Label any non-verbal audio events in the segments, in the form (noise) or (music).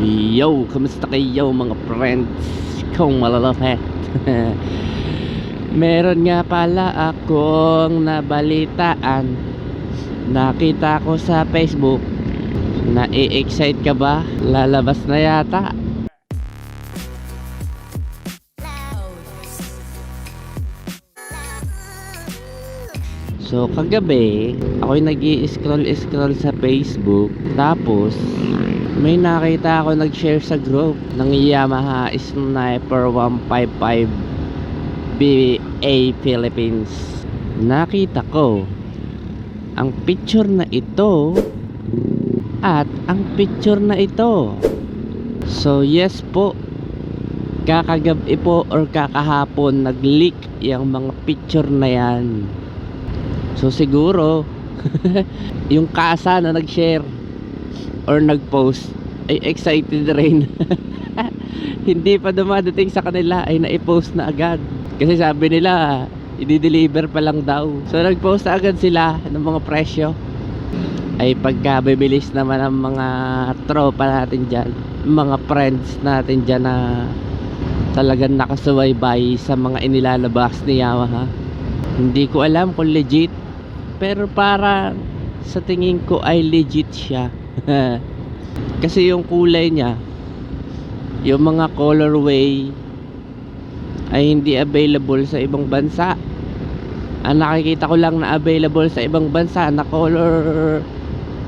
Yo, kamusta kayo mga friends kong malalapit? (laughs) Meron nga pala akong nabalitaan Nakita ko sa Facebook na excite ka ba? Lalabas na yata So kagabi, ako'y nag scroll scroll sa Facebook. Tapos, may nakita ako nag-share sa group ng Yamaha Sniper 155 BA Philippines. Nakita ko ang picture na ito at ang picture na ito. So yes po. Kakagabi po or kakahapon nag-leak yung mga picture na yan So siguro (laughs) yung kasa na nag-share or nag-post ay excited rin. (laughs) Hindi pa dumadating sa kanila ay na-post na agad. Kasi sabi nila i-deliver pa lang daw. So nag-post na agad sila ng mga presyo. Ay pagka bibilis naman ang mga tropa natin dyan, mga friends natin dyan na talagang nakasubaybay sa mga inilalabas ni Yamaha. Hindi ko alam kung legit. Pero para sa tingin ko ay legit siya. (laughs) Kasi yung kulay niya yung mga colorway ay hindi available sa ibang bansa. Ang nakikita ko lang na available sa ibang bansa na color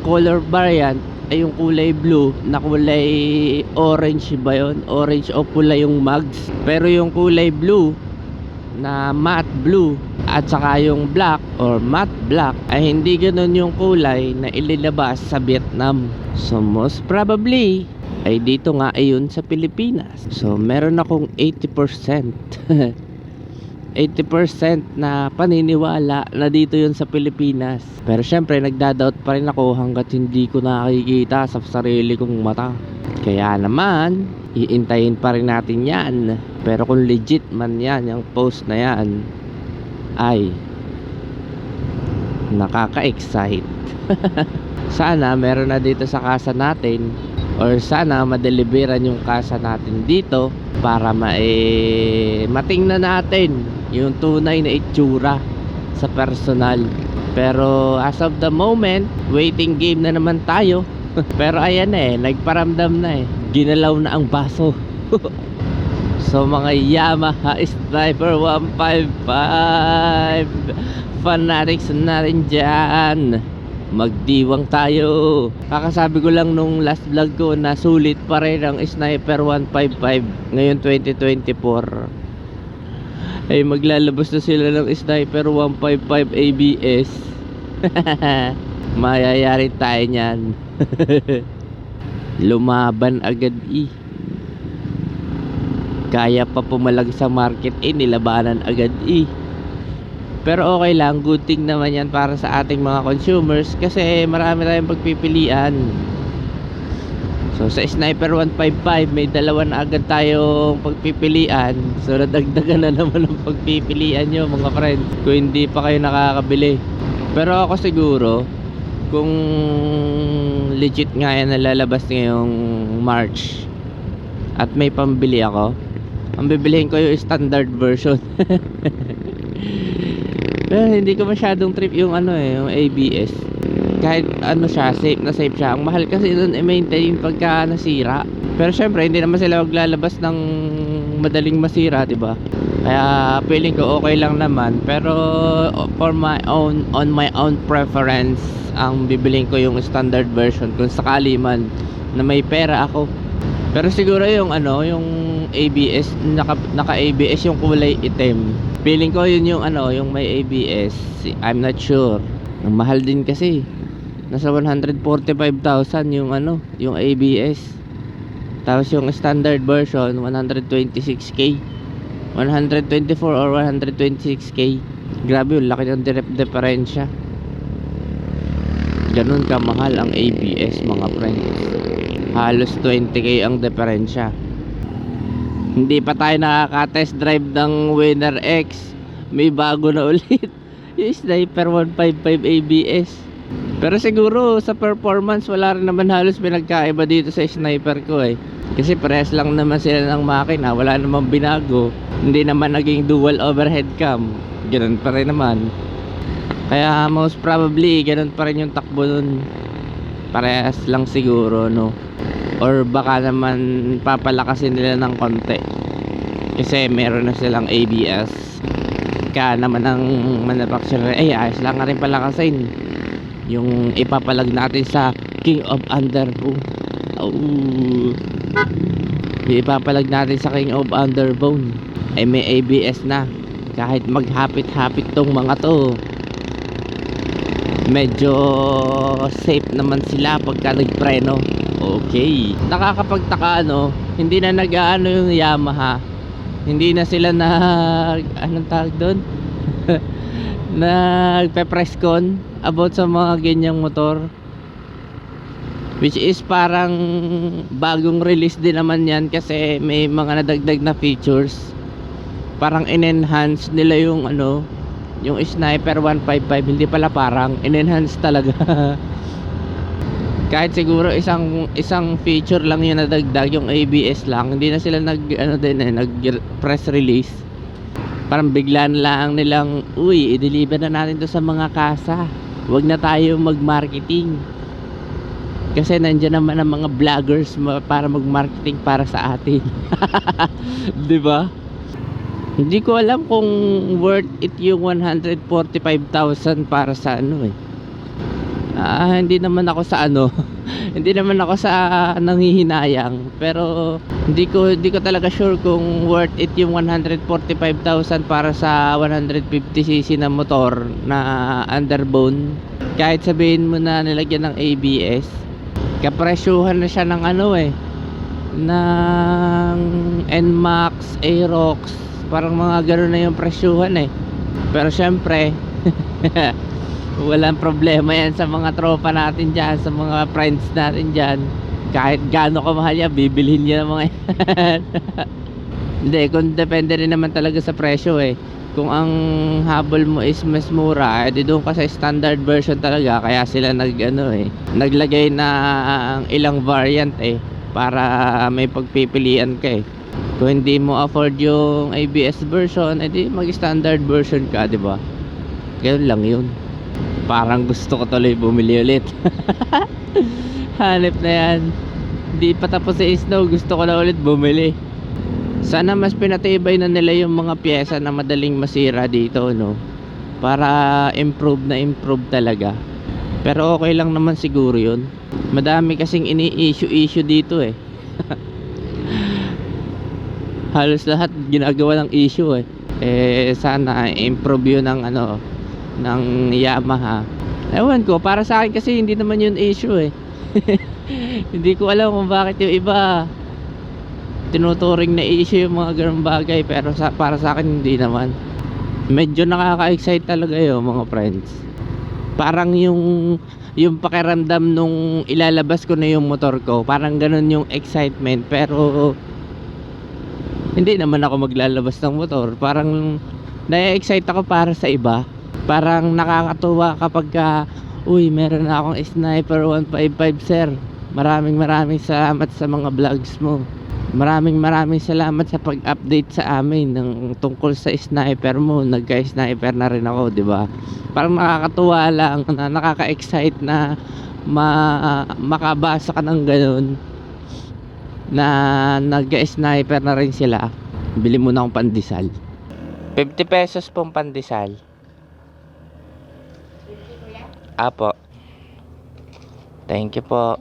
color variant ay yung kulay blue na kulay orange ba yun? Orange o pula yung mugs. Pero yung kulay blue na matte blue at saka yung black or matte black ay hindi ganun yung kulay na ililabas sa Vietnam. So most probably ay dito nga ayun sa Pilipinas. So meron akong 80% 80% (laughs) na paniniwala na dito yun sa Pilipinas. Pero syempre nagdadoubt pa rin ako hanggat hindi ko nakikita sa sarili kong mata kaya naman iintayin pa rin natin yan. Pero kung legit man yan yung post na yan ay nakaka-excite. (laughs) Sana meron na dito sa kasa natin or sana madeliveran yung kasa natin dito para ma eh, matingnan natin yung tunay na itsura sa personal. Pero as of the moment waiting game na naman tayo (laughs) pero ayan eh nagparamdam na eh. Ginalaw na ang baso. (laughs) So mga Yamaha Sniper 155 Fanatics natin dyan. Magdiwang tayo. Kakasabi ko lang nung last vlog ko na sulit pa rin ang Sniper 155 Ngayon 2024 Ay maglalabas na sila ng Sniper 155 ABS (laughs) Mayayari tayo nyan (laughs) Lumaban agad eh kaya pa pumalag sa market eh nilabanan agad eh pero okay lang good thing naman yan para sa ating mga consumers kasi marami tayong pagpipilian. So sa sniper 155 may dalawa na agad tayong pagpipilian. So nadagdagan na naman ang pagpipilian nyo mga friends kung hindi pa kayo nakakabili. Pero ako siguro kung legit nga yan nalalabas ngayong March. At may pambili ako. Ang bibilihin ko yung standard version. (laughs) Pero hindi ko masyadong trip yung ano eh yung ABS kahit ano siya safe na safe siya. Ang mahal kasi nun i-maintain pagka nasira. Pero syempre hindi naman sila maglalabas ng madaling masira di ba kaya feeling ko okay lang naman pero for my own on my own preference ang bibilihin ko yung standard version kung sakali man na may pera ako pero siguro yung ano, yung ABS, naka, naka ABS yung kulay itim. Feeling ko yun yung ano, yung may ABS. I'm not sure. Mahal din kasi. Nasa 145,000 yung ano, yung ABS. Tapos yung standard version 126k. 124 or 126k. Grabe yung laki ng diferensya. Ganun kamahal ang ABS mga friends halos 20k ang diferensya hindi pa tayo nakaka-test drive ng Winner X may bago na (laughs) ulit yung Sniper 155 ABS Pero siguro sa performance wala rin naman halos pinagkaiba dito sa sniper ko eh. Kasi parehas lang naman sila ng makina, wala namang binago. Hindi naman naging dual overhead cam. Ganun pa rin naman. Kaya most probably ganun pa rin yung takbo nun. Parehas lang siguro no. Or baka naman papalakasin nila ng konti. Kasi meron na silang ABS. Kaya naman ang manufacturer ay ayos lang nga rin palakasin yung ipapalag natin sa King of Underbone oh. ipapalag natin sa King of Underbone ay may ABS na. Kahit maghapit-hapit tong mga to medyo safe naman sila pagka nagpreno. Okay. Nakakapagtaka ano hindi na nag-ano yung Yamaha. Hindi na sila nag anong tawag doon nagpe-press con about sa mga ganyang motor. Which is parang bagong release din naman yan kasi may mga nadagdag na features. Parang in-enhance nila yung ano yung sniper 155 hindi pala parang in-enhance talaga. (laughs) Kahit siguro isang isang feature lang yung nadagdag yung ABS lang. Hindi na sila nag ano din eh, nag press release parang biglaan lang nilang uy i-deliver na natin to sa mga kasa. Wag na tayo mag-marketing. Kasi nandiyan naman ang mga vloggers para mag-marketing para sa atin. (laughs) 'di ba? Hindi ko alam kung worth it yung 145,000 para sa ano eh. Ah, hindi naman ako sa ano. (laughs) (laughs) hindi naman ako sa nanghihinayang, pero hindi ko hindi ko talaga sure kung worth it yung 145,000 para sa 150cc na motor na underbone. Kahit sabihin mo na nilagyan ng ABS, kapresyuhan na siya ng ano eh ng NMAX, Aerox, parang mga gano'n na yung presyuhan eh. Pero syempre, (laughs) walang problema yan sa mga tropa natin dyan sa mga friends natin dyan. Kahit gaano kamahal yan bibilhin niya ng mga yan hindi kung depende rin naman talaga sa presyo eh. Kung ang habol mo is mas mura edi doon ka sa standard version talaga kaya sila nag ano eh naglagay na ang ilang variant eh para may pagpipilian ka eh. Kung hindi mo afford yung ABS version edi mag standard version ka di ba? Ganun lang yun parang gusto ko tuloy bumili ulit. (laughs) Hanip na yan. Di pa tapos si snow gusto ko na ulit bumili. Sana mas pinatibay na nila yung mga pyesa na madaling masira dito no? Para improve na improve talaga. Pero okay lang naman siguro yun. Madami kasing ini-issue issue dito eh. (laughs) Halos lahat ginagawa ng issue eh. Eh sana improve yun ng ano ng Yamaha. Ewan ko para sa akin kasi hindi naman yun issue eh. (laughs) Hindi ko alam kung bakit yung iba tinuturing na issue yung mga ganung bagay pero sa, para sa akin hindi naman. Medyo nakaka-excite talaga yun mga friends. Parang yung yung pakiramdam nung ilalabas ko na yung motor ko parang ganun yung excitement pero hindi naman ako maglalabas ng motor. Parang na-excite ako para sa iba parang nakakatuwa kapag ka, uy meron na akong sniper 155 sir. Maraming maraming salamat sa mga vlogs mo. Maraming maraming salamat sa pag-update sa amin ng tungkol sa sniper mo. Nagka-sniper na rin ako di ba? Parang nakakatuwa lang na nakaka-excite na ma makabasa ka ng ganun na nagka-sniper na rin sila. Bili mo na akong pandesal. 50 pesos pong pandesal Apo. Thank you po.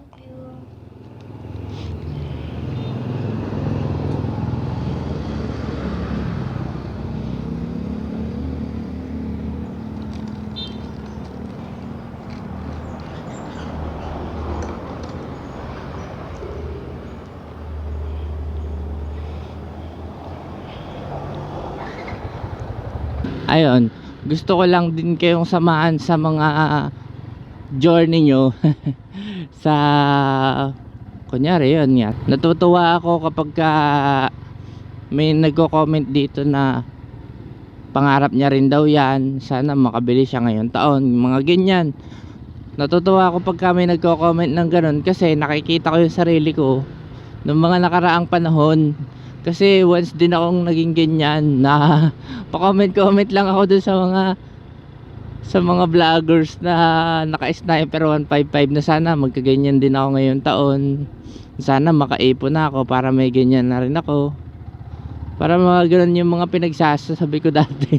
Ayun, gusto ko lang din kayong samahan sa mga journey nyo (laughs) sa kunyari yun nga natutuwa ako kapag ka may nagko-comment dito na pangarap niya rin daw yan. Sana makabili siya ngayon taon mga ganyan. Natutuwa ako pagka may nagko-comment ng ganun kasi nakikita ko yung sarili ko ng mga nakaraang panahon. Kasi once din akong naging ganyan na (laughs) pa-comment-comment lang ako dun sa mga sa mga vloggers na naka-sniper 155 na sana magkaganyan din ako ngayong taon. Sana makaipon na ako para may ganyan na rin ako. Para mga ganun yung mga pinagsasabi ko (laughs) dati.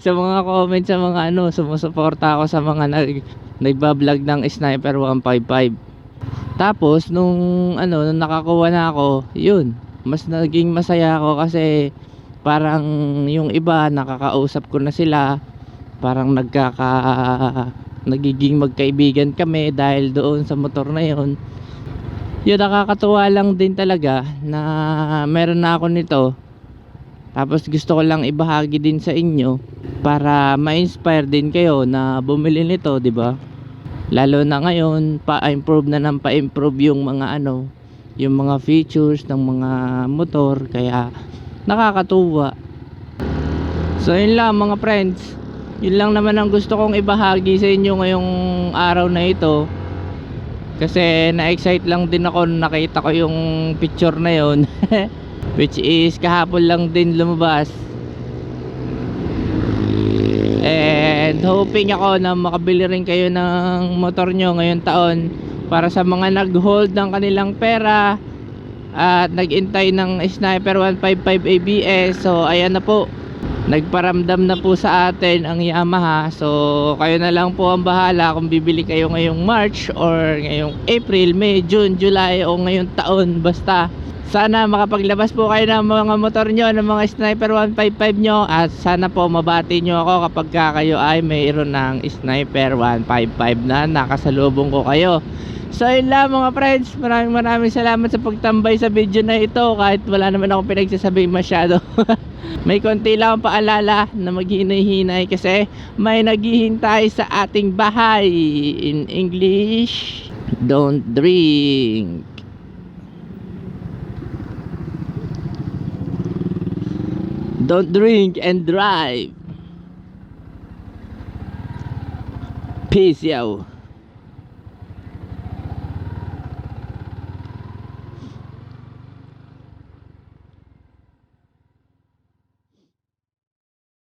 sa mga comments sa mga ano, sumusuporta ako sa mga nag, nagbablog ng Sniper 155. Tapos nung ano, nung nakakuha na ako, yun, mas naging masaya ako kasi parang yung iba nakakausap ko na sila. Parang nagkaka nagiging magkaibigan kami dahil doon sa motor na yun. Yun nakakatuwa lang din talaga na meron na ako nito tapos gusto ko lang ibahagi din sa inyo para ma-inspire din kayo na bumili nito, 'di ba? Lalo na ngayon, pa-improve na ng pa-improve yung mga ano, yung mga features ng mga motor kaya nakakatuwa. So yun lang mga friends. Yun lang naman ang gusto kong ibahagi sa inyo ngayong araw na ito. Kasi na-excite lang din ako nakita ko yung picture na yon (laughs) which is kahapon lang din lumabas. And hoping ako na makabili rin kayo ng motor nyo ngayong taon para sa mga nag-hold ng kanilang pera at nag-intay ng Sniper 155 ABS so ayan na po nagparamdam na po sa atin ang Yamaha so kayo na lang po ang bahala kung bibili kayo ngayong March or ngayong April, May, June, July o ngayong taon. Basta sana makapaglabas po kayo ng mga motor nyo ng mga Sniper 155 nyo. At sana po mabati nyo ako kapag ka kayo ay mayroon ng Sniper 155 na nakasalubong ko kayo. So yun lang mga friends. Maraming maraming salamat sa pagtambay sa video na ito. Kahit wala naman ako pinagsasabi masyado. (laughs) May konti lang akong paalala na maghinay-hinay Kasi may naghihintay sa ating bahay. In English Don't drink Don't drink and drive. Peace yo